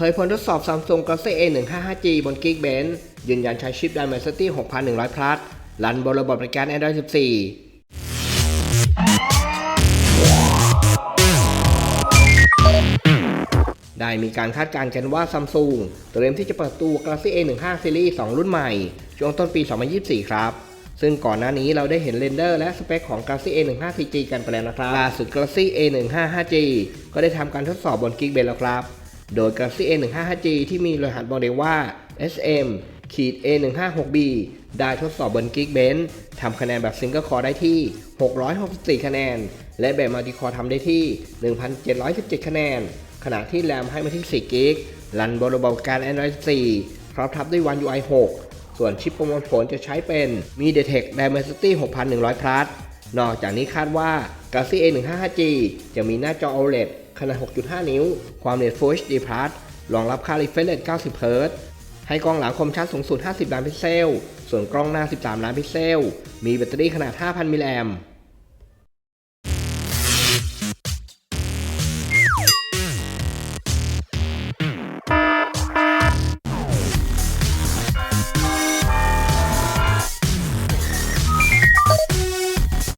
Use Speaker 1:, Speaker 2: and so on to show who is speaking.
Speaker 1: ผยผลทดสอบ Samsung Galaxy A155G บน Geekbench ยืนยันใช้ชิป Dimensity 6100 Plus รันบนระบบบริการ Android 14ได้มีการคาดการณ์กันว่า Samsung เตรียมที่จะเปิดตัว Galaxy A15 Series 2 รุ่นใหม่ ช่วงต้นปี 2024 ครับ ซึ่งก่อนหน้านี้เราได้เห็นเรนเดอร์และสเปคของ Galaxy A15 4G กันไปแล้วนะครับล่าสุด Galaxy A155G ก็ได้ทำการทดสอบบน Geekbench แล้วครับ โดย Galaxy A155G ที่มีรหัสโมเดลว่า SM ขีด A156B ได้ทดสอบบน Geekbench ทำคะแนนแบบ Single Core ได้ที่ 664 คะแนน และแบบ Multi Core ทำได้ที่ 1,717 คะแนน ขณะที่แรมให้มาที่4กิกรันบนระบบการ Android 4 พร้อมทับด้วย One UI 6 ส่วนชิปประมวลผลจะใช้เป็น MediaTek Dimensity 6100 Plus นอกจากนี้คาดว่า Galaxy A155G จะมีหน้าจอ OLED ขนาด 6.5 นิ้ว ความเร็ว Full HD Plus รองรับค่า refresh rate 90 Hz ให้กล้องหลังคมชัดสูงสุด 50 ล้านพิกเซล ส่วนกล้องหน้า 13 ล้านพิกเซล มีแบตเตอรี่ขนาด 5,000 มิลลิแอม